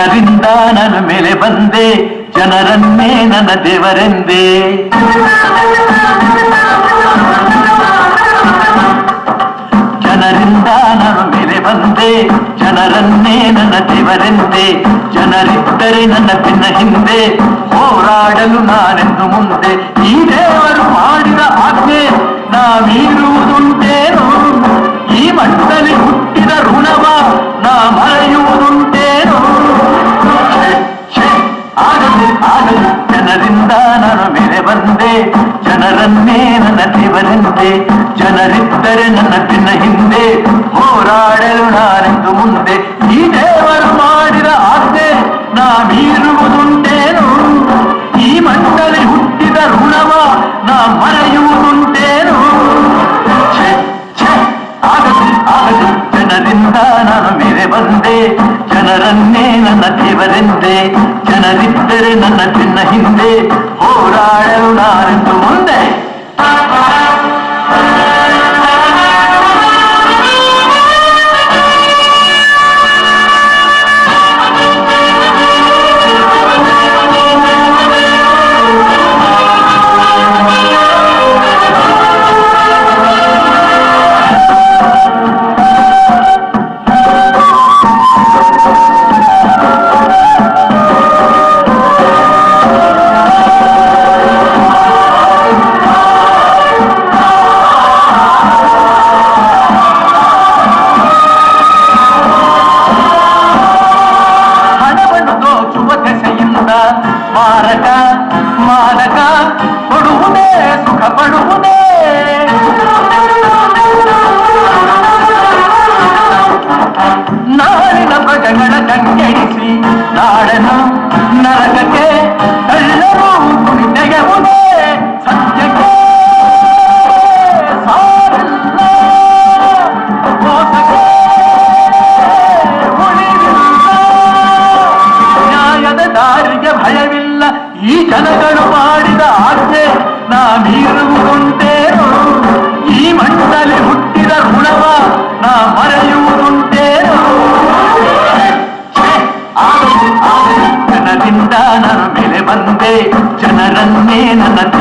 ಜನರಿಂದ ನನ್ನ ಮೇಲೆ ಬಂದೆ, ಜನರನ್ನೇ ನನ್ನ ದೇವರೆಂದೇ. ಜನರಿಂದ ನಾನು ಮೇಲೆ ಬಂದೆ, ಜನರನ್ನೇ ನನ್ನ ದೇವರೆಂದೆ. ಜನರಿದ್ದರೆ ನನ್ನ ಬೆನ್ನ ಹಿಂದೆ, ಹೋರಾಡಲು ನಾನೆಂದು ಮುಂದೆ. ಈ ದೇವರು ಮಾಡಿದ ಆಜ್ಞೆ ನಾ ಜನರಿದ್ದರೆ ನನ್ನ ಬೆನ್ನ ಹಿಂದೆ ಹೋರಾಡಲು ನಾನೆಂದು ಮುಂದೆ. ಈ ದೇವರು ಮಾಡಿದ ಆಜ್ಞೆ ನಾ ಮೀರುವುದುಂಟೇನು ಈ ಮಣ್ಣಲ್ಲಿ ಹುಟ್ಟಿದ ಋಣವ ನಾ ಮರೆಯುವುದುಂಟೇನು ಛೆ, ಛೆ, ಆಗದು ಆಗದು ಜನರಿಂದ ನಾನು ಮೇಲೆ ಬಂದೆ. ಜನರನ್ನೇ ನನ್ನ ದೇವರೆಂದೆ. ಜನರಿದ್ದರೆ ನನ್ನ ಚಿನ್ನ ಹಿಂದೆ ಹೋರಾಡಲು ನಾನೆಂದು ಮುಂದೆ. ಪ್ರಜೆಗಳ ಕಂಗೆಡಿಸಿ ನಾಡನ್ನು ನರಕಕ್ಕೆ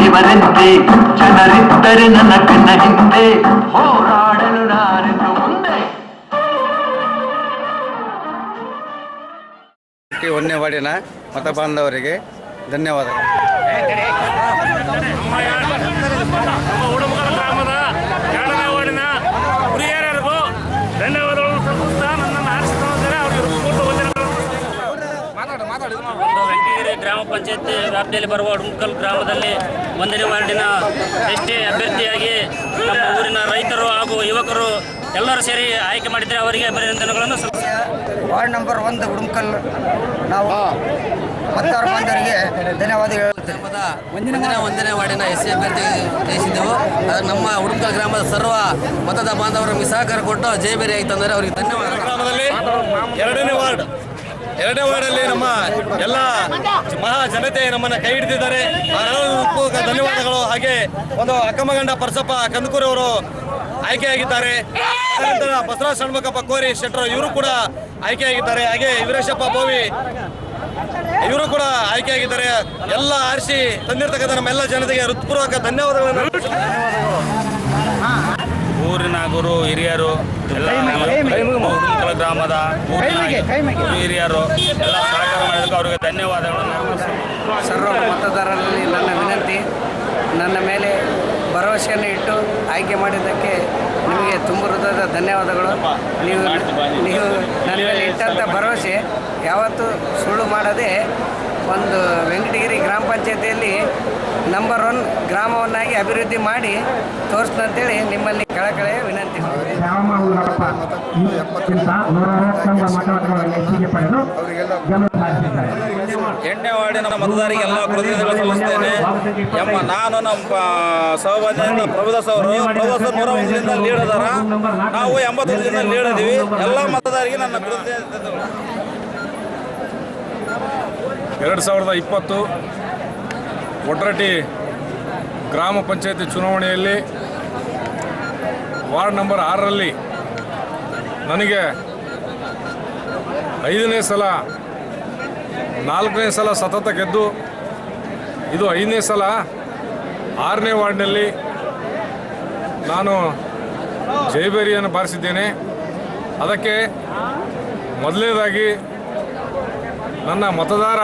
ದೇವರೆಂದೆ ಜನರಿದ್ದರೆ ನನ್ನ ಕಣ್ಣ ಹಿಂದೆ ಹೋರಾಡಲು ನಾನೆಂದು ಮುಂದೆ. ಒಂದನೇ ವಾರ್ಡಿನ ಮತ ಬಾಂಧವರಿಗೆ ಧನ್ಯವಾದಗಳು. ಗ್ರಾಮ ಪಂಚಾಯತ್ ವ್ಯಾಪ್ತಿಯಲ್ಲಿ ಬರುವ ಉಡುಮಕಲ್ ಗ್ರಾಮದಲ್ಲಿ ಒಂದನೇ ವಾರ್ಡಿನ ಎಷ್ಟೇ ಅಭ್ಯರ್ಥಿಯಾಗಿ ನಮ್ಮ ಊರಿನ ರೈತರು ಹಾಗೂ ಯುವಕರು ಎಲ್ಲರೂ ಸೇರಿ ಆಯ್ಕೆ ಮಾಡಿದರೆ ಅವರಿಗೆ ಅಭಿನಂದನೆಗಳನ್ನು. ವಾರ್ಡ್ ನಂಬರ್ ಒಂದು ಉಡುಮಕಲ್ ನಾವು ಮತದಾರ ಬಾಂಧವರಿಗೆ ಧನ್ಯವಾದ ಹೇಳುತ್ತೇವೆ ಒಂದಿನ ಒಂದನೇ ವಾರ್ಡಿನ ಎಸ್ ಸಿ ಅಭ್ಯರ್ಥಿ ಜಯಿಸಿದ್ದೆವು ನಮ್ಮ ಉಡುಪ ಗ್ರಾಮದ ಸರ್ವ ಮತದ ಬಾಂಧವರು ನಮಗೆ ಸಹಕಾರ ಕೊಟ್ಟು ಜಯಬೇರಿ ಆಯ್ತು ಅಂದರೆ ಅವರಿಗೆ ಧನ್ಯವಾದ ಗ್ರಾಮದಲ್ಲಿ ಎರಡನೇ ವಾರ್ಡ್. ಎರಡನೇ ವಾರ್ಡಲ್ಲಿ ನಮ್ಮ ಎಲ್ಲ ಮಹಾ ಜನತೆ ನಮ್ಮನ್ನ ಕೈ ಹಿಡಿದಿದ್ದಾರೆ. ಧನ್ಯವಾದಗಳು. ಹಾಗೆ ಒಂದು ಅಕ್ಕಮಗಂಡ ಪರಸಪ್ಪ ಕಂದಕೂರು ಅವರು ಆಯ್ಕೆಯಾಗಿದ್ದಾರೆ. ನಂತರ ಬಸವರಾಜ ಷಣ್ಮುಖಪ್ಪ ಕೋರಿ ಶೆಟ್ಟರು ಇವರು ಕೂಡ ಆಯ್ಕೆಯಾಗಿದ್ದಾರೆ. ಹಾಗೆ ವೀರೇಶಪ್ಪ ಭೋವಿ ಇವರು ಕೂಡ ಆಯ್ಕೆಯಾಗಿದ್ದಾರೆ. ಎಲ್ಲ ಆರಿಸಿ ತಂದಿರ್ತಕ್ಕಂಥ ನಮ್ಮೆಲ್ಲ ಜನತೆಗೆ ಹೃತ್ಪೂರ್ವಕ ಧನ್ಯವಾದಗಳನ್ನು. ಊರಿನ ಗುರು ಹಿರಿಯರು ಎಲ್ಲ ಗ್ರಾಮದ ಹಿರಿಯರು ಎಲ್ಲ ಸಹಕಾರ ಮಾಡಿದ್ದಕ್ಕೆ ಅವರಿಗೆ ಧನ್ಯವಾದಗಳನ್ನು ಸರ್ವ ಮತದಾರರಲ್ಲಿ ನನ್ನ ವಿನಂತಿ ನನ್ನ ಮೇಲೆ ಭರವಸೆಯನ್ನು ಇಟ್ಟು ಆಯ್ಕೆ ಮಾಡಿದ್ದಕ್ಕೆ ನಿಮಗೆ ತುಂಬ ಹೃದಯದ ಧನ್ಯವಾದಗಳು. ನೀವು ನೀವು ನನ್ನ ಮೇಲೆ ಇಟ್ಟಂಥ ಭರವಸೆ ಯಾವತ್ತೂ ಸುಳ್ಳು ಮಾಡದೆ ಒಂದು ವೆಂಕಟಗಿರಿ ಗ್ರಾಮ ಪಂಚಾಯತಿಯಲ್ಲಿ ನಂಬರ್ ಒನ್ ಗ್ರಾಮವನ್ನಾಗಿ ಅಭಿವೃದ್ಧಿ ಮಾಡಿ ತೋರಿಸ್ತಂತೇಳಿ ನಿಮ್ಮಲ್ಲಿ ಕಳಕಳೆಯ ವಿನಂತಿ ಎಂಟನೇ ವಾರ್ಡಿನ ಮತದಾರರಿಗೆ ಎಲ್ಲ ಪ್ರತಿನಿಧಿಗಳು ಸಲ್ಲಿಸ್ತೇನೆ ಎಮ್ಮ ನಾನು ನಮ್ಮ ಸಹಬಾಧ್ಯಕ್ಷ ಪ್ರಭುದಾಸ್ ಅವರು ಪ್ರಭುದಾಸ್ ಅವರು ನೂರ ಒಂದರಿಂದ ಲೀಡ್ ಅದಾರ. ನಾವು ಎಂಬತ್ತೊಂದರಿಂದ ಲೀಡ್ ಅದೀವಿ ಎಲ್ಲ ಮತದಾರರಿಗೆ ನನ್ನ ಕೃತಜ್ಞತೆಗಳು ಎರಡು ಸಾವಿರದ ಇಪ್ಪತ್ತು ಒಟ್ರಟ್ಟಿ ಗ್ರಾಮ ಪಂಚಾಯತಿ ಚುನಾವಣೆಯಲ್ಲಿ ವಾರ್ಡ್ ನಂಬರ್ ಆರರಲ್ಲಿ ನನಗೆ ಐದನೇ ಸಲ, ನಾಲ್ಕನೇ ಸಲ ಸತತ ಗೆದ್ದು, ಇದು ಐದನೇ ಸಲ ಆರನೇ ವಾರ್ಡ್ನಲ್ಲಿ ನಾನು ಜೈಬೇರಿಯನ್ನು ಬಾರಿಸಿದ್ದೇನೆ. ಅದಕ್ಕೆ ಮೊದಲನೇದಾಗಿ ನನ್ನ ಮತದಾರ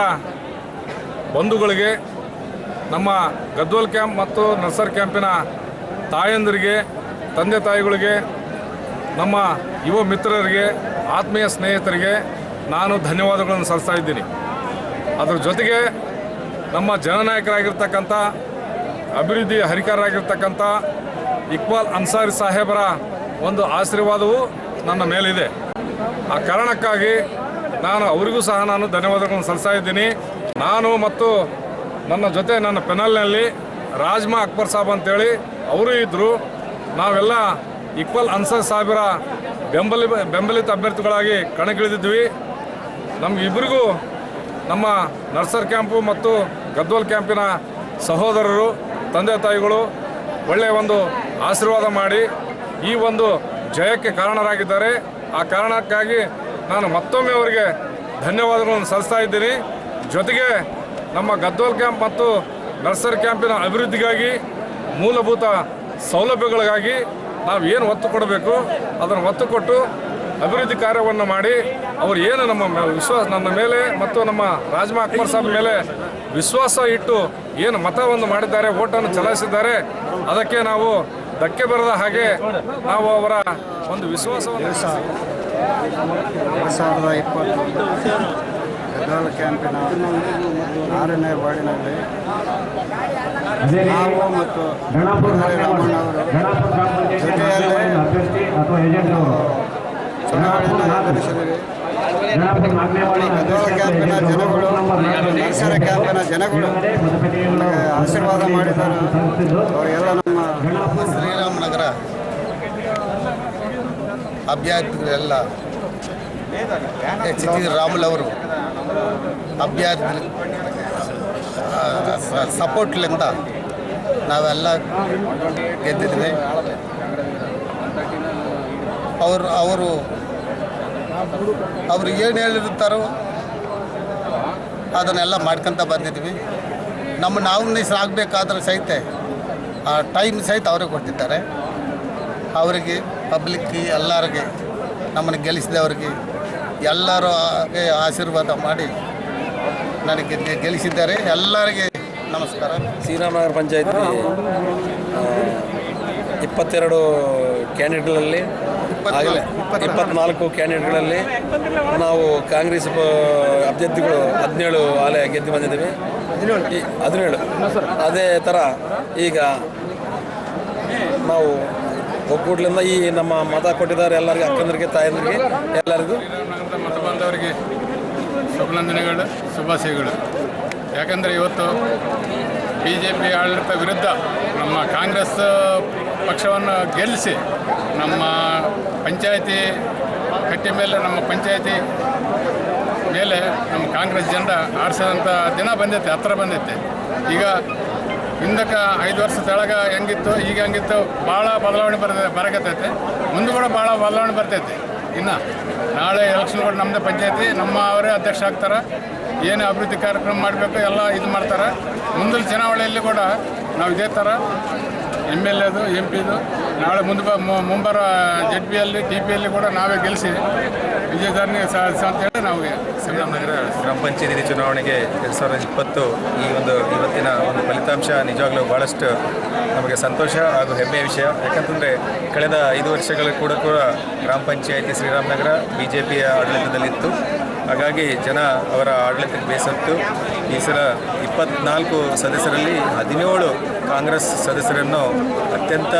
ಬಂಧುಗಳಿಗೆ, ನಮ್ಮ ಗದ್ವಲ್ ಕ್ಯಾಂಪ್ ಮತ್ತು ನರ್ಸರ್ ಕ್ಯಾಂಪಿನ ತಾಯಂದಿರಿಗೆ, ತಂದೆ ತಾಯಿಗಳಿಗೆ, ನಮ್ಮ ಯುವ ಮಿತ್ರರಿಗೆ, ಆತ್ಮೀಯ ಸ್ನೇಹಿತರಿಗೆ ನಾನು ಧನ್ಯವಾದಗಳನ್ನು ಸಲ್ಲಿಸ್ತಾ ಇದ್ದೀನಿ. ಅದರ ಜೊತೆಗೆ ನಮ್ಮ ಜನನಾಯಕರಾಗಿರ್ತಕ್ಕಂಥ, ಅಭಿವೃದ್ಧಿ ಹರಿಕಾರರಾಗಿರ್ತಕ್ಕಂಥ ಇಕ್ಬಾಲ್ ಅನ್ಸಾರಿ ಸಾಹೇಬರ ಒಂದು ಆಶೀರ್ವಾದವು ನನ್ನ ಮೇಲಿದೆ. ಆ ಕಾರಣಕ್ಕಾಗಿ ನಾನು ಅವರಿಗೂ ಸಹ ನಾನು ಧನ್ಯವಾದಗಳನ್ನು ಸಲ್ಲಿಸ್ತಾ ಇದ್ದೀನಿ. ನಾನು ಮತ್ತು ನನ್ನ ಜೊತೆ ನನ್ನ ಪೆನಲ್ನಲ್ಲಿ ರಾಜ್ಮಾ ಅಕ್ಬರ್ ಸಾಬ್ ಅಂತೇಳಿ ಅವರು ಇದ್ದರು ನಾವೆಲ್ಲ ಇಕ್ವಲ್ ಅನ್ಸರ್ ಸಾಹೇಬರ ಬೆಂಬಲಿ ಬೆಂಬಲಿತ ಅಭ್ಯರ್ಥಿಗಳಾಗಿ ಕಣಕ್ಕಿಳಿದಿದ್ವಿ. ನಮಗಿಬ್ಬರಿಗೂ ನಮ್ಮ ನರ್ಸರ್ ಕ್ಯಾಂಪು ಮತ್ತು ಗದ್ವಲ್ ಕ್ಯಾಂಪಿನ ಸಹೋದರರು, ತಂದೆ ತಾಯಿಗಳು ಒಳ್ಳೆಯ ಒಂದು ಆಶೀರ್ವಾದ ಮಾಡಿ ಈ ಒಂದು ಜಯಕ್ಕೆ ಕಾರಣರಾಗಿದ್ದಾರೆ. ಆ ಕಾರಣಕ್ಕಾಗಿ ನಾನು ಮತ್ತೊಮ್ಮೆ ಅವರಿಗೆ ಧನ್ಯವಾದಗಳನ್ನು ಸಲ್ಲಿಸ್ತಾ ಇದ್ದೀನಿ. ಜೊತೆಗೆ ನಮ್ಮ ಗದ್ದೋಲ್ ಕ್ಯಾಂಪ್ ಮತ್ತು ನರ್ಸರಿ ಕ್ಯಾಂಪಿನ ಅಭಿವೃದ್ಧಿಗಾಗಿ, ಮೂಲಭೂತ ಸೌಲಭ್ಯಗಳಿಗಾಗಿ ನಾವು ಏನು ಒತ್ತು ಕೊಡಬೇಕು, ಅದನ್ನು ಒತ್ತು ಕೊಟ್ಟು ಅಭಿವೃದ್ಧಿ ಕಾರ್ಯವನ್ನು ಮಾಡಿ, ಅವರು ಏನು ನಮ್ಮ ವಿಶ್ವಾಸ, ನನ್ನ ಮೇಲೆ ಮತ್ತು ನಮ್ಮ ರಾಜ್ಮಾ ಅಕ್ಬರ್ ಸಾಬ್ ಮೇಲೆ ವಿಶ್ವಾಸ ಇಟ್ಟು ಏನು ಮತವನ್ನು ಮಾಡಿದ್ದಾರೆ ಓಟನ್ನು ಚಲಾಯಿಸಿದ್ದಾರೆ, ಅದಕ್ಕೆ ನಾವು ಧಕ್ಕೆ ಬರದ ಹಾಗೆ ನಾವು ಅವರ ಒಂದು ವಿಶ್ವಾಸವನ್ನು ಎರಡು ಸಾವಿರದ ಇಪ್ಪತ್ತು ಫೆಡರಲ್ ಕ್ಯಾಂಪಿನ ಆರನೇ ವಾರ್ಡಿನಲ್ಲಿ ನಾವು ಮತ್ತು ರಾಮಣ್ಣ ಅವರು ಚುನಾವಣೆಯನ್ನು ವಾರ್ಡಿನ ಗದ್ವಾಲ ಕ್ಯಾಂಪಿನ ಜನಗಳು ನರ್ಸರಿ ಕ್ಯಾಂಪಿನ ಜನಗಳು ಆಶೀರ್ವಾದ ಮಾಡಿದ್ದಾರೆ ಅವರಿಗೆಲ್ಲ ನಮ್ಮ ಶ್ರೀರಾಮನಗರ ಅಭ್ಯರ್ಥಿಗಳೆಲ್ಲ ರಾಮುಲವರು ಅಭ್ಯರ್ಥಿ ಸಪೋರ್ಟ್ಲಿಂದ ನಾವೆಲ್ಲ ಗೆದ್ದಿದ್ವಿ ಅವರು ಅವರು ಅವರು ಏನು ಹೇಳಿರ್ತಾರೋ ಅದನ್ನೆಲ್ಲ ಮಾಡ್ಕೊತ ಬಂದಿದ್ವಿ ನಮ್ಮ ನಾವು ಆಗಬೇಕಾದ್ರೆ ಸಹಿತ ಆ ಟೈಮ್ ಸಹಿತ ಅವರೇ ಕೊಟ್ಟಿದ್ದಾರೆ. ಅವರಿಗೆ ಪಬ್ಲಿಕ್ಗೆ ಎಲ್ಲರಿಗೆ ನಮ್ಮನ್ನು ಗೆಲ್ಲಿಸಿದವ್ರಿಗೆ ಎಲ್ಲರೂ ಹಾಗೆ ಆಶೀರ್ವಾದ ಮಾಡಿ ನನಗೆ ಗೆಲ್ಲಿಸಿದ್ದಾರೆ. ಎಲ್ಲರಿಗೆ ನಮಸ್ಕಾರ. ಶ್ರೀರಾಮನಗರ ಪಂಚಾಯತಿ ಇಪ್ಪತ್ತೆರಡು ಕ್ಯಾಂಡಿಡೇಟ್ಗಳಲ್ಲಿ ಆಗಲೇ ಇಪ್ಪತ್ನಾಲ್ಕು ಕ್ಯಾಂಡಿಡೇಟ್ಗಳಲ್ಲಿ ನಾವು ಕಾಂಗ್ರೆಸ್ ಅಭ್ಯರ್ಥಿಗಳು ಹದಿನೇಳು ಆಲೆ ಗೆದ್ದು ಬಂದಿದ್ದೀವಿ. ಹದಿನೇಳು. ಅದೇ ಥರ ಈಗ ನಾವು ಒಕ್ಕೂಟ್ಲಿಂದ ಈ ನಮ್ಮ ಮತ ಕೊಟ್ಟಿದ್ದಾರೆ ಎಲ್ಲರಿಗೂ, ಅಕ್ಕಂದ್ರಿಗೆ, ತಾಯಂದರಿಗೆ, ಎಲ್ಲರಿಗೂ. ಮತ ಬಾಂಧವರಿಗೆ ಶುಭನಂದನೆಗಳು, ಶುಭಾಶಯಗಳು. ಯಾಕಂದರೆ ಇವತ್ತು ಬಿ ಜೆ ಪಿ ಆಡಳಿತ ವಿರುದ್ಧ ನಮ್ಮ ಕಾಂಗ್ರೆಸ್ ಪಕ್ಷವನ್ನು ಗೆಲ್ಲಿಸಿ ನಮ್ಮ ಪಂಚಾಯತಿ ಕಟ್ಟಿ ಮೇಲೆ, ನಮ್ಮ ಪಂಚಾಯತಿ ಮೇಲೆ ನಮ್ಮ ಕಾಂಗ್ರೆಸ್ ಜನ ಆರಿಸಿದಂಥ ದಿನ ಬಂದೈತೆ ಹತ್ರ ಬಂದೈತೆ ಈಗ ಹಿಂದಕ್ಕೆ ಐದು ವರ್ಷ ತೆಳಗ ಹೆಂಗಿತ್ತು, ಈಗ ಹೆಂಗಿತ್ತು ಭಾಳ ಬದಲಾವಣೆ ಬರ ಬರಕತ್ತೈತೆ. ಮುಂದೆ ಕೂಡ ಭಾಳ ಬದಲಾವಣೆ ಬರ್ತೈತೆ. ಇನ್ನು ನಾಳೆ ಎಲೆಕ್ಷನ್ ಕೂಡ ನಮ್ಮದೇ ಪಂಚಾಯತಿ, ನಮ್ಮ ಅವರೇ ಅಧ್ಯಕ್ಷ ಆಗ್ತಾರೆ. ಏನು ಅಭಿವೃದ್ಧಿ ಕಾರ್ಯಕ್ರಮ ಮಾಡಬೇಕು, ಎಲ್ಲ ಇದು ಮಾಡ್ತಾರೆ. ಮುಂದಿನ ಚುನಾವಣೆಯಲ್ಲಿ ಕೂಡ ನಾವು ಇದೇ ಥರ ಎಂ ಎಲ್ ಎದು ಎಂ ಪಿದು ನಾಳೆ ಮುಂದೆ ಬ- ಮು- ಮುಂಬರೋ ಜೆಡ್ ಪಿಯಲ್ಲಿ ಟಿ ಪಿಯಲ್ಲಿ ಕೂಡ ನಾವೇ ಗೆಲ್ಲಿಸಿ ವಿಜಯಧಾರಣೆ ಅಂತೇಳಿ ನಾವು ಶ್ರೀರಾಮನಗರ ಗ್ರಾಮ ಪಂಚಾಯತಿ ಚುನಾವಣೆಗೆ ಎರಡು ಸಾವಿರದ ಇಪ್ಪತ್ತು ಈ ಒಂದು ಇವತ್ತಿನ ಒಂದು ಫಲಿತಾಂಶ ನಿಜವಾಗ್ಲೂ ಭಾಳಷ್ಟು ನಮಗೆ ಸಂತೋಷ ಹಾಗೂ ಹೆಮ್ಮೆಯ ವಿಷಯ. ಯಾಕಂತಂದರೆ ಕಳೆದ ಐದು ವರ್ಷಗಳ ಕೂಡ ಕೂಡ ಗ್ರಾಮ ಪಂಚಾಯತಿ ಶ್ರೀರಾಮನಗರ ಬಿ ಜೆ ಪಿಯ ಆಡಳಿತದಲ್ಲಿತ್ತು. ಹಾಗಾಗಿ ಜನ ಅವರ ಆಡಳಿತಕ್ಕೆ ಬೇಸತ್ತು. ಈ ಸಲ ಇಪ್ಪತ್ನಾಲ್ಕು ಸದಸ್ಯರಲ್ಲಿ ಹದಿನೇಳು ಕಾಂಗ್ರೆಸ್ ಸದಸ್ಯರನ್ನು ಅತ್ಯಂತ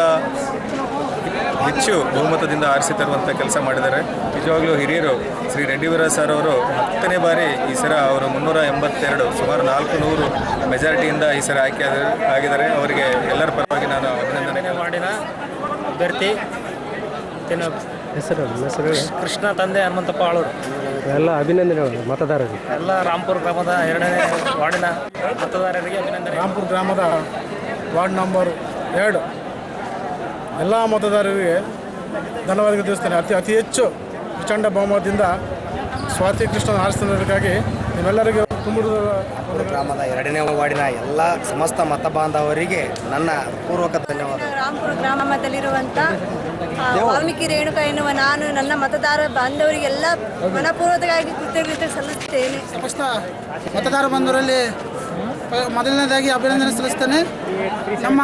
ಹೆಚ್ಚು ಬಹುಮತದಿಂದ ಆರಿಸಿ ತರುವಂಥ ಕೆಲಸ ಮಾಡಿದ್ದಾರೆ. ನಿಜವಾಗ್ಲೂ ಹಿರಿಯರು ಶ್ರೀ ರೆಡ್ಡಿವೀರ ಸರ್ ಅವರು ಹತ್ತನೇ ಬಾರಿ ಈ ಸರ ಅವರು ಮುನ್ನೂರ ಎಂಬತ್ತೆರಡು ಸುಮಾರು ನಾಲ್ಕು ನೂರು ಮೆಜಾರಿಟಿಯಿಂದ ಈ ಸರ ಆಯ್ಕೆ ಆಗಿದ್ದಾರೆ. ಅವರಿಗೆ ಎಲ್ಲರ ಪರವಾಗಿ ನಾನು ಅಭಿನಂದನೆ ಮಾಡಿದ ಅಭ್ಯರ್ಥಿ ಹೆಸರು ಹೆಸರು ಕೃಷ್ಣ ತಂದೆ ಹನುಮಂತಪ್ಪ ಆಳೂರು. ಎಲ್ಲ ಅಭಿನಂದನೆಗಳು ಮತದಾರರಿಗೆ. ಎಲ್ಲ ರಾಂಪುರ ಗ್ರಾಮದ ಎರಡನೇ ವಾರ್ಡಿನ ಮತದಾರರಿಗೆ ಅಭಿನಂದನೆ. ರಾಂಪುರ ಗ್ರಾಮದ ವಾರ್ಡ್ ನಂಬರ್ ಎರಡು. ಎಲ್ಲ ಮತದಾರರಿಗೆ ಧನ್ಯವಾದಗಳು ತಿಳಿಸ್ತೇನೆ. ಅತಿ ಅತಿ ಹೆಚ್ಚು ಪ್ರಚಂಡ ಬಹುಮತದಿಂದ ಸ್ವಾತಿ ಕೃಷ್ಣನ ಆರಿಸಿದ್ದಕ್ಕಾಗಿ ನಿಮ್ಮೆಲ್ಲರಿಗೂ ತುಂಬ ಗ್ರಾಮದ ಎರಡನೇ ವಾರ್ಡಿನ ಎಲ್ಲ ಸಮಸ್ತ ಮತ ಬಾಂಧವರಿಗೆ ನನ್ನ ಪೂರ್ವಕ ಧನ್ಯವಾದ ರಾಮಪುರ ಗ್ರಾಮದಲ್ಲಿರುವಂತ ವಾಲ್ಮೀಕಿ ರೇಣುಕ ಎನ್ನುವ ನಾನು ನನ್ನ ಮತದಾರ ಬಾಂಧವರಿಗೆಲ್ಲ ಮನಪೂರ್ವಕವಾಗಿ ಕೃತಜ್ಞತೆ ಸಲ್ಲಿಸುತ್ತೇನೆ. ಸಮಸ್ತ ಮತದಾರ ಬಂಧುರಲ್ಲಿ ಪ- ಮೊದಲನೇದಾಗಿ ಅಭಿನಂದನೆ ಸಲ್ಲಿಸ್ತೇನೆ. ನಮ್ಮ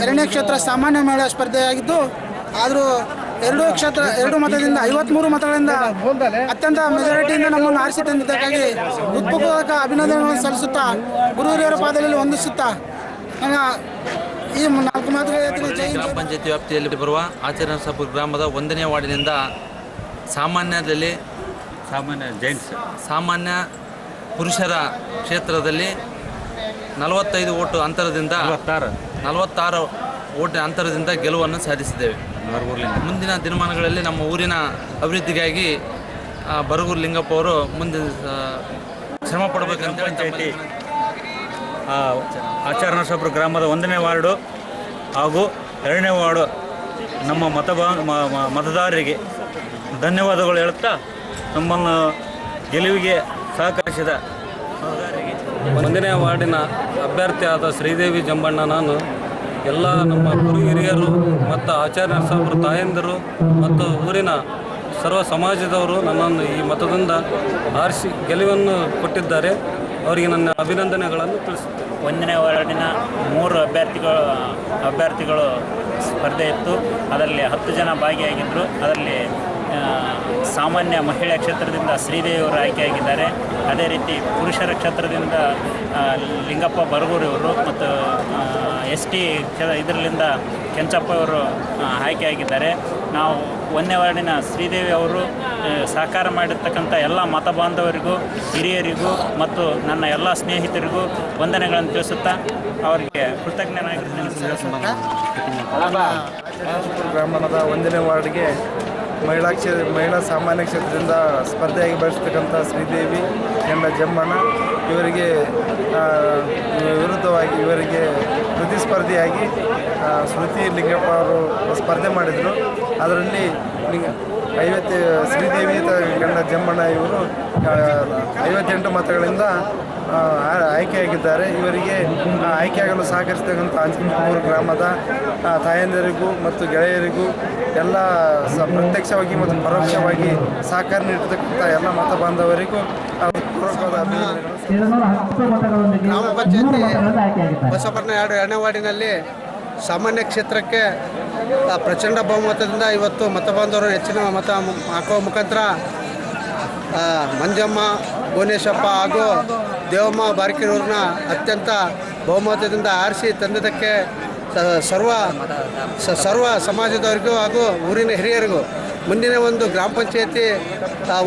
ಎರಡನೇ ಕ್ಷೇತ್ರ ಸಾಮಾನ್ಯ ಮೇಳ ಸ್ಪರ್ಧೆಯಾಗಿದ್ದು ಆದರೂ ಎರಡು ಕ್ಷೇತ್ರ ಎರಡು ಮತದಿಂದ ಐವತ್ಮೂರು ಮತಗಳಿಂದ ಅತ್ಯಂತ ಮೆಜಾರಿಟಿಯಿಂದ ನಮ್ಮನ್ನು ಆರಿಸಿ ತಂದಿದ್ದಕ್ಕಾಗಿ ಉತ್ಪೂರ್ವಕ ಅಭಿನಂದನೆಗಳನ್ನು ಸಲ್ಲಿಸುತ್ತಾ ಗುರು ಹಿರಿಯರ ಪಾದಗಳಲ್ಲಿ ವಂದಿಸುತ್ತಾ ನನ್ನ ಈ ನಾಲ್ಕು ಮಾತುಗಳ ಗ್ರಾಮ. ಪಂಚಾಯತಿ ವ್ಯಾಪ್ತಿಯಲ್ಲಿ ಬರುವ ಆಚರಣಸಾಪುರ ಗ್ರಾಮದ ಒಂದನೇ ವಾರ್ಡಿನಿಂದ ಸಾಮಾನ್ಯದಲ್ಲಿ ಸಾಮಾನ್ಯ ಜೈನ್ಸ್ ಸಾಮಾನ್ಯ ಪುರುಷರ ಕ್ಷೇತ್ರದಲ್ಲಿ ನಲವತ್ತೈದು ಓಟು ಅಂತರದಿಂದ ನಲವತ್ತಾರು. ಓಟಿನ ಅಂತರದಿಂದ ಗೆಲುವನ್ನು ಸಾಧಿಸಿದ್ದೇವೆ. ಮುಂದಿನ ದಿನಮಾನಗಳಲ್ಲಿ ನಮ್ಮ ಊರಿನ ಅಭಿವೃದ್ಧಿಗಾಗಿ ಆ, ಬರಗೂರು ಲಿಂಗಪ್ಪ ಅವರು ಮುಂದೆ ಶ್ರಮ ಪಡಬೇಕಂತ ಪಂಚಾಯತಿ ಆಚರಣಸಾಪುರ ಗ್ರಾಮದ ಒಂದನೇ ವಾರ್ಡು ಹಾಗೂ ಎರಡನೇ ವಾರ್ಡು ನಮ್ಮ ಮತ ಮತದಾರರಿಗೆ ಧನ್ಯವಾದಗಳು ಹೇಳುತ್ತಾ ನಮ್ಮನ್ನು ಗೆಲುವಿಗೆ ಸಹಕರಿಸಿದ ಒಂದನೇ ವಾರ್ಡಿನ ಅಭ್ಯರ್ಥಿಯಾದ ಶ್ರೀದೇವಿ ಜಂಬಣ್ಣ ನಾನು. ಎಲ್ಲ ನಮ್ಮ ಗುರು ಹಿರಿಯರು ಮತ್ತು ಆಚಾರ್ಯ ಸಾಹೇಬರು ತಾಯಂದಿರು ಮತ್ತು ಊರಿನ ಸರ್ವ ಸಮಾಜದವರು ನನ್ನನ್ನು ಈ ಮತದಿಂದ ಆರಿಸಿ ಗೆಲುವನ್ನು ಕೊಟ್ಟಿದ್ದಾರೆ. ಅವರಿಗೆ ನನ್ನ ಅಭಿನಂದನೆಗಳನ್ನು ತಿಳಿಸುತ್ತೇನೆ. ಒಂದನೇ ವಾರ್ಡಿನ ಮೂರು ಅಭ್ಯರ್ಥಿಗಳು ಅಭ್ಯರ್ಥಿಗಳು ಸ್ಪರ್ಧೆ ಇತ್ತು. ಅದರಲ್ಲಿ ಹತ್ತು ಜನ ಭಾಗಿಯಾಗಿದ್ದರು ಅದರಲ್ಲಿ ಸಾಮಾನ್ಯ ಮಹಿಳಾ ಕ್ಷೇತ್ರದಿಂದ ಶ್ರೀದೇವಿಯವರು ಆಯ್ಕೆಯಾಗಿದ್ದಾರೆ ಅದೇ ರೀತಿ ಪುರುಷರ ಕ್ಷೇತ್ರದಿಂದ ಲಿಂಗಪ್ಪ ಬರಗೂರು ಇವರು ಮತ್ತು ಎಸ್ ಟಿ ಇದರಲ್ಲಿಂದ ಕೆಂಚಪ್ಪ ಅವರು ಆಯ್ಕೆಯಾಗಿದ್ದಾರೆ ನಾವು ಒಂದನೇ ವಾರ್ಡಿನ ಶ್ರೀದೇವಿ ಅವರು ಸಹಕಾರ ಮಾಡಿರ್ತಕ್ಕಂಥ ಎಲ್ಲ ಮತ ಬಾಂಧವರಿಗೂ ಹಿರಿಯರಿಗೂ ಮತ್ತು ನನ್ನ ಎಲ್ಲ ಸ್ನೇಹಿತರಿಗೂ ವಂದನೆಗಳನ್ನು ತಿಳಿಸುತ್ತಾ ಅವರಿಗೆ ಕೃತಜ್ಞನಾಗಿರ್ತೀನಿ ಗ್ರಾಮದ ಒಂದನೇ ವಾರ್ಡ್ಗೆ ಮಹಿಳಾ ಕ್ಷೇತ್ರ ಮಹಿಳಾ ಸಾಮಾನ್ಯ ಕ್ಷೇತ್ರದಿಂದ ಸ್ಪರ್ಧೆಯಾಗಿ ಬಯಸ್ತಕ್ಕಂಥ ಶ್ರೀದೇವಿ ಎಂಬ ಜಮ್ಮಣ್ಣ ಇವರಿಗೆ ವಿರುದ್ಧವಾಗಿ ಇವರಿಗೆ ಪ್ರತಿಸ್ಪರ್ಧಿಯಾಗಿ ಶ್ರುತಿ ಲಿಂಗಪ್ಪ ಅವರು ಸ್ಪರ್ಧೆ ಮಾಡಿದರು. ಅದರಲ್ಲಿ ಲಿಂಗ, ಐವತ್ತು, ಶ್ರೀದೇವಿ ಗಂಡ ಜಮ್ಮಣ್ಣ ಇವರು ಐವತ್ತೆಂಟು ಮತಗಳಿಂದ ಆಯ್ಕೆಯಾಗಿದ್ದಾರೆ. ಇವರಿಗೆ ಆಯ್ಕೆಯಾಗಲು ಸಹಕರಿಸ್ತಕ್ಕಂಥ ಅಂಜನಪುರ ಗ್ರಾಮದ ತಾಯಂದಿರಿಗೂ ಮತ್ತು ಗೆಳೆಯರಿಗೂ ಎಲ್ಲ ಸ ಪ್ರತ್ಯಕ್ಷವಾಗಿ ಮತ್ತು ಪರೋಕ್ಷವಾಗಿ ಸಹಕಾರ ನೀಡತಕ್ಕಂಥ ಎಲ್ಲ ಮತ ಬಾಂಧವರಿಗೂ ಗ್ರಾಮ ಪಂಚಾಯತಿ ಬಸವಪಟ್ಟಣ ಎರಡು ಎರಡನೇ ವಾರ್ಡಿನಲ್ಲಿ ಸಾಮಾನ್ಯ ಕ್ಷೇತ್ರಕ್ಕೆ ಆ, ಪ್ರಚಂಡ ಬಹುಮತದಿಂದ ಇವತ್ತು ಮತ ಬಾಂಧವರು ಹೆಚ್ಚಿನ ಮತ ಹಾಕುವ ಮುಖಾಂತರ ಮಂಜಮ್ಮ ಭುವನೇಶಪ್ಪ ಹಾಗೂ ದೇವಮ್ಮ ಬಾರ್ಕಿರವ್ರನ್ನ ಅತ್ಯಂತ ಬಹುಮತದಿಂದ ಆರಿಸಿ ತಂದಿದ್ದಕ್ಕೆ ಸರ್ವ ಸರ್ವ ಸಮಾಜದವರಿಗೂ ಹಾಗೂ ಊರಿನ ಹಿರಿಯರಿಗೂ ಮುಂದಿನ ಒಂದು ಗ್ರಾಮ ಪಂಚಾಯತಿ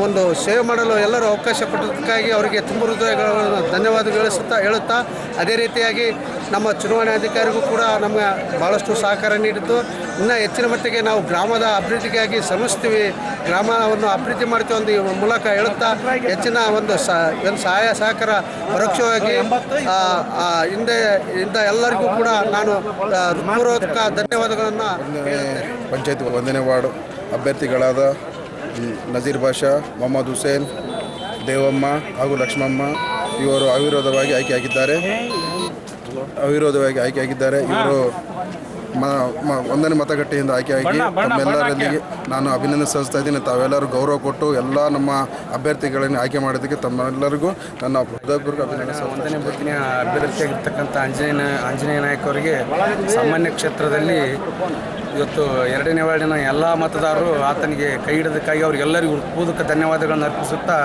ಒಂದು ಸೇವೆ ಮಾಡಲು ಎಲ್ಲರೂ ಅವಕಾಶ ಕೊಟ್ಟದಕ್ಕಾಗಿ ಅವರಿಗೆ ತುಂಬ ಹೃದಯಗಳನ್ನು ಧನ್ಯವಾದಗಳು ಹೇಳಿಸುತ್ತಾ ಹೇಳುತ್ತಾ, ಅದೇ ರೀತಿಯಾಗಿ ನಮ್ಮ ಚುನಾವಣಾಧಿಕಾರಿಗೂ ಕೂಡ ನಮಗೆ ಭಾಳಷ್ಟು ಸಹಕಾರ ನೀಡಿತು ಇನ್ನೂ ಹೆಚ್ಚಿನ ಮಟ್ಟಿಗೆ ನಾವು ಗ್ರಾಮದ ಅಭಿವೃದ್ಧಿಗಾಗಿ ಶ್ರಮಿಸ್ತೀವಿ. ಗ್ರಾಮವನ್ನು ಅಭಿವೃದ್ಧಿ ಮಾಡ್ತೀವಿ ಒಂದು ಮೂಲಕ ಹೇಳುತ್ತಾ, ಹೆಚ್ಚಿನ ಒಂದು ಒಂದು ಸಹಾಯ, ಸಹಕಾರ ಪರೋಕ್ಷವಾಗಿ ಹಿಂದೆ, ಇಂದ ಎಲ್ಲರಿಗೂ ಕೂಡ ನಾನು ಹೃತ್ಪೂರ್ವಕ ಧನ್ಯವಾದಗಳನ್ನು ಪಂಚಾಯತ್ ಒಂದನೇ ವಾರ್ಡ್. ಅಭ್ಯರ್ಥಿಗಳಾದ ನಜೀರ್ ಬಾಷಾ ಮೊಹಮ್ಮದ್ ಹುಸೇನ್ ದೇವಮ್ಮ ಹಾಗೂ ಲಕ್ಷ್ಮಮ್ಮ ಇವರು ಅವಿರೋಧವಾಗಿ ಆಯ್ಕೆಯಾಗಿದ್ದಾರೆ. ಅವಿರೋಧವಾಗಿ ಆಯ್ಕೆಯಾಗಿದ್ದಾರೆ. ಇವರು ಮ ಮ- ಒಂದನೇ ಮತಗಟ್ಟೆಯಿಂದ ಆಯ್ಕೆಯಾಗಿ ತಮ್ಮೆಲ್ಲರಲ್ಲಿ ನಾನು ಅಭಿನಂದನೆ ಸಲ್ಲಿಸ್ತಾ ಇದ್ದೀನಿ. ತಾವೆಲ್ಲರೂ ಗೌರವ ಕೊಟ್ಟು ಎಲ್ಲ ನಮ್ಮ ಅಭ್ಯರ್ಥಿಗಳನ್ನು ಆಯ್ಕೆ ಮಾಡೋದಕ್ಕೆ ತಮ್ಮೆಲ್ಲರಿಗೂ ನನ್ನ ಹೃದಯಪೂರ್ವಕ ಅಭಿನಂದನೆ ಒಂದನೇ ಬುದ್ಧಿನ ಅಭ್ಯರ್ಥಿಯಾಗಿರ್ತಕ್ಕಂಥ ಆಂಜನೇಯ ಆಂಜನೇಯ ನಾಯಕ್ ಅವರಿಗೆ ಸಾಮಾನ್ಯ ಕ್ಷೇತ್ರದಲ್ಲಿ ಇವತ್ತು ಎರಡನೇ ವಾರ್ಡಿನ ಎಲ್ಲ ಮತದಾರರು ಆತನಿಗೆ ಕೈ ಹಿಡಿದಕ್ಕಾಗಿ ಅವರಿಗೆಲ್ಲರಿಗೂ ಹೃತ್ಪೂರ್ವಕ ಧನ್ಯವಾದಗಳನ್ನು ಅರ್ಪಿಸುತ್ತಾ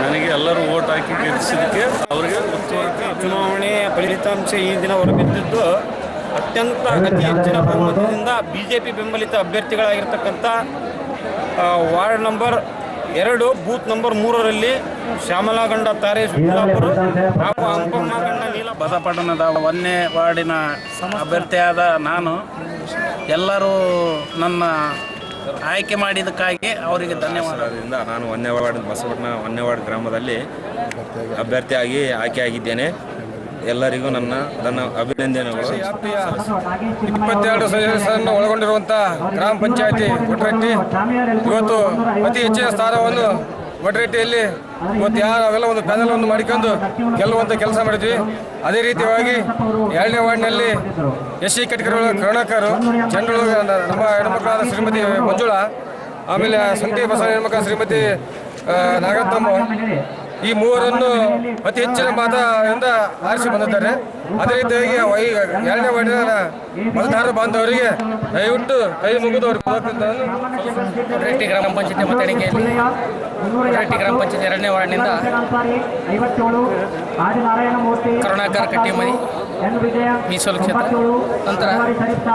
ನನಗೆ ಎಲ್ಲರೂ ಓಟ್ ಹಾಕಿ ಗೆಲ್ಲಿಸಿದ್ದಕ್ಕೆ ಅವರಿಗೆ ಚುನಾವಣೆ ಫಲಿತಾಂಶ ಈ ದಿನ ಹೊರಬಿದ್ದಿದ್ದು ಅತ್ಯಂತ ಅತಿ ಹೆಚ್ಚಿನ ಬಹುಮತದಿಂದ ಬಿ ಜೆ ಪಿ ಬೆಂಬಲಿತ ಅಭ್ಯರ್ಥಿಗಳಾಗಿರ್ತಕ್ಕಂಥ ವಾರ್ಡ್ ನಂಬರ್ ಎರಡು, ಬೂತ್ ನಂಬರ್ ಮೂರರಲ್ಲಿ ಶ್ಯಾಮಲಾಗಂಡ, ತಾರೇಶ್ ಬಿಜಾಪುರ ಹಾಗೂ ಅಂಪಮ್ಮ ಗಂಡ ನೀಲ ಬಸಪಟ್ಟಣದ ಒಂದನೇ ವಾರ್ಡಿನ ಅಭ್ಯರ್ಥಿಯಾದ ನಾನು. ಎಲ್ಲರೂ ನನ್ನ ಆಯ್ಕೆ ಮಾಡಿದ್ದಕ್ಕಾಗಿ ಅವರಿಗೆ ಧನ್ಯವಾದದಿಂದ ನಾನು ಒಂದನೇ ವಾರ್ಡ್ ಬಸವಣ್ಣ ಒಂದನೇ ವಾರ್ಡ್ ಗ್ರಾಮದಲ್ಲಿ ಅಭ್ಯರ್ಥಿಯಾಗಿ ಆಯ್ಕೆಯಾಗಿದ್ದೇನೆ. ಎಲ್ಲರಿಗೂ ನನ್ನ ನನ್ನ ಅಭಿನಂದನೆಗಳು. ಇಪ್ಪತ್ತೆರಡು ಸದಸ್ಯರನ್ನು ಒಳಗೊಂಡಿರುವಂಥ ಗ್ರಾಮ ಪಂಚಾಯತಿ ಒಟ್ರಟ್ಟಿ ಇವತ್ತು ಅತಿ ಹೆಚ್ಚಿನ ಸ್ಥಾನವನ್ನು ಒಟ್ರಟ್ಟಿಯಲ್ಲಿ ಇವತ್ತು ಯಾವೆಲ್ಲ ಒಂದು ಪ್ಯಾನಲ್ ಒಂದು ಮಾಡಿಕೊಂಡು ಗೆಲ್ಲುವಂಥ ಕೆಲಸ ಮಾಡಿದ್ವಿ. ಅದೇ ರೀತಿಯಾಗಿ ಎರಡನೇ ವಾರ್ಡ್ನಲ್ಲಿ ಎಸ್ ಸಿ ಕಟ್ಕರ್ ಕರುಣಾಕರು ಜನರು ನಮ್ಮ ಹೆಣ್ಮಕ್ಕಳಾದ ಶ್ರೀಮತಿ ಮಂಜುಳಾ ಆಮೇಲೆ ಸಂತಿ ಬಸವ ಹೆಣ್ಮಕ್ಕಳ ಶ್ರೀಮತಿ ಆ, ನಾಗರತ್ನಮ್ಮ ಈ ಮೂವರನ್ನು ಅತಿ ಹೆಚ್ಚಿನ ಮತದಿಂದ ಆರಿಸಿ ಬಂದಿದ್ದಾರೆ. ಅದೇ ರೀತಿಯಾಗಿ ಎರಡನೇ ವಾರ್ಡಿನ ಮತದಾರ ಬಾಂಧವರಿಗೆ ದಯವಿಟ್ಟು ಕೈ ಮುಗಿದು ಅವ್ರಿಗೆ ರೆಡ್ಡಿ ಗ್ರಾಮ ಪಂಚಾಯತಿ ಮತ ಎಣಿಕೆಯಲ್ಲಿ ರೆಡ್ಡಿ ಗ್ರಾಮ ಪಂಚಾಯತಿ ಎರಡನೇ ವಾರ್ಡ್ನಿಂದ ಕರುಣಾಕರ ಕಟ್ಟಿಮನಿ ಮೀಸಲು ಕ್ಷೇತ್ರ, ನಂತರ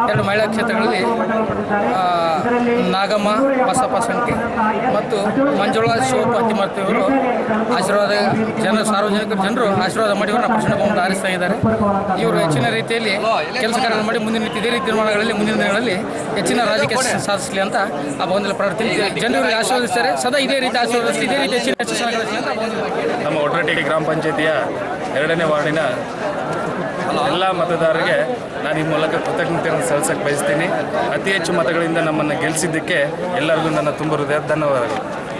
ಎರಡು ಮಹಿಳಾ ಕ್ಷೇತ್ರಗಳಲ್ಲಿ ನಾಗಮ್ಮ, ಬಸಪ್ಪ ಸಂಖ್ಯೆ ಮತ್ತು ಮಂಜುಳಾ ಶಿವಪ್ಪ ಅತಿಮರ್ತಿ ಇವರು ಆಶೀರ್ವಾದ ಜನ ಸಾರ್ವಜನಿಕ ಜನರು ಆಶೀರ್ವಾದ ಮಾಡಿ ಪ್ರಚಂಡ ಬಹುಮತ ಆರಿಸ್ತಾ ಇದ್ದಾರೆ. ಇವರು ಹೆಚ್ಚಿನ ರೀತಿಯಲ್ಲಿ ಕೆಲಸ ಕಾರ್ಯ ಮಾಡಿ ಮುಂದಿನ ಇದೇ ರೀತಿ ನಿರ್ಮಾಣಗಳಲ್ಲಿ, ಮುಂದಿನ ದಿನಗಳಲ್ಲಿ ಹೆಚ್ಚಿನ ರಾಜಕೀಯ ಸಾಧಿಸಲಿ ಅಂತ ಆ ಭವನದಲ್ಲಿ ಪ್ರಾರ್ಥನೆ ಜನರಿಗೆ ಆಶೀರ್ವದಿಸ್ತಾರೆ. ಸದಾ ಇದೇ ರೀತಿ ಆಶೀರ್ವದಿಸಿ ಇದೇ ರೀತಿ ಹೆಚ್ಚಿನ ನಮ್ಮ ಒಟ್ರಟ್ಟಿ ಗ್ರಾಮ ಪಂಚಾಯತಿಯ ಎರಡನೇ ವಾರ್ಡಿನ ಎಲ್ಲ ಮತದಾರರಿಗೆ ನಾನು ಈ ಮೂಲಕ ಕೃತಜ್ಞತೆಯನ್ನು ಸಲ್ಲಿಸಕ್ಕೆ ಬಯಸ್ತೀನಿ. ಅತಿ ಹೆಚ್ಚು ಮತಗಳಿಂದ ನಮ್ಮನ್ನು ಗೆಲ್ಲಿಸಿದ್ದಕ್ಕೆ ಎಲ್ಲರಿಗೂ ನನ್ನ ತುಂಬ ಹೃದಯ ಧನ್ಯವಾದಗಳು.